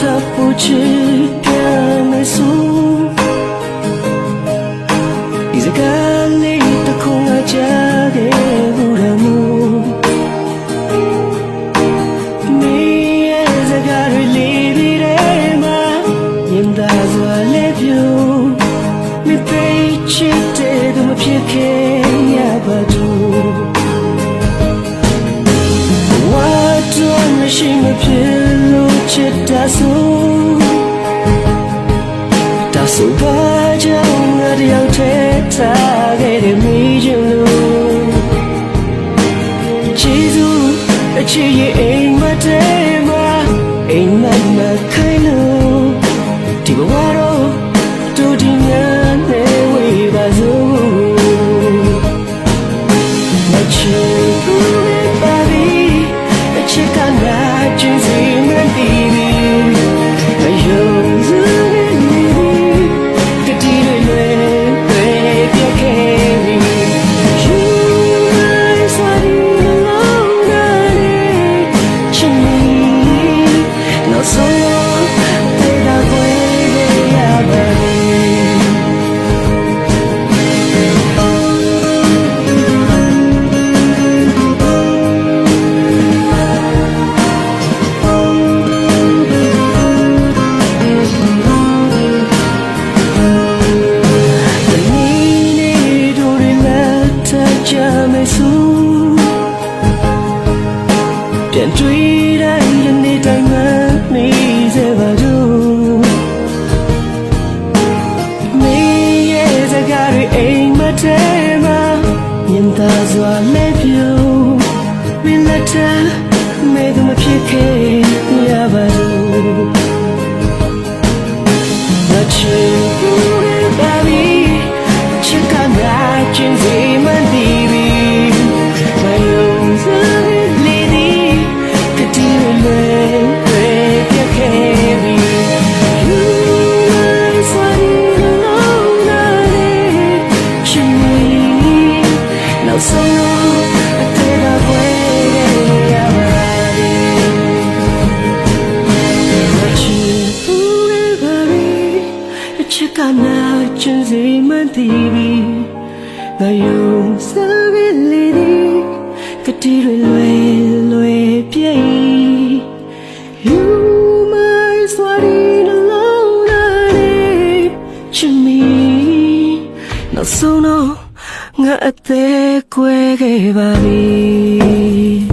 ချစ်ပြန်မဆိုးဒီစကားလေးတစ်ခုငါကြားခဲ့ဘူးတယ်မို့မင်းရဲ့စကားတွေလေးပြီးတဲ့မှာရင်သားစွာလေးပြူမသိချစ် ချစ်တာဆိုတာဆိုပါကြောင့်ငါတယောက်တည်းထားခဲ့တဲ့မိချင်လို့ချီစုအချစ်ရဲ့အိမ်မတဲမှာအိမ်မမခိုင်လို့ဒီဘဝတော့တူဒီများနဲ့ဝေးပါစို့那情 တွေ့တိုင်းယနေ့တိုင်းမှနေစေပါတော့မင်းရဲ့စကားတွေအိမ်မထဲမှာမြင်သာစွာလက်ပြူမင်းလက်ထမဲသူမဖြစ်ခဲ့ရပါတော့那情 kana chenzi mantibi na yung sabi lidi kati lwe lwe lwe piei you my swari na lo na de chimi na so no ငါအသေးကွဲခဲ့ပါပြီ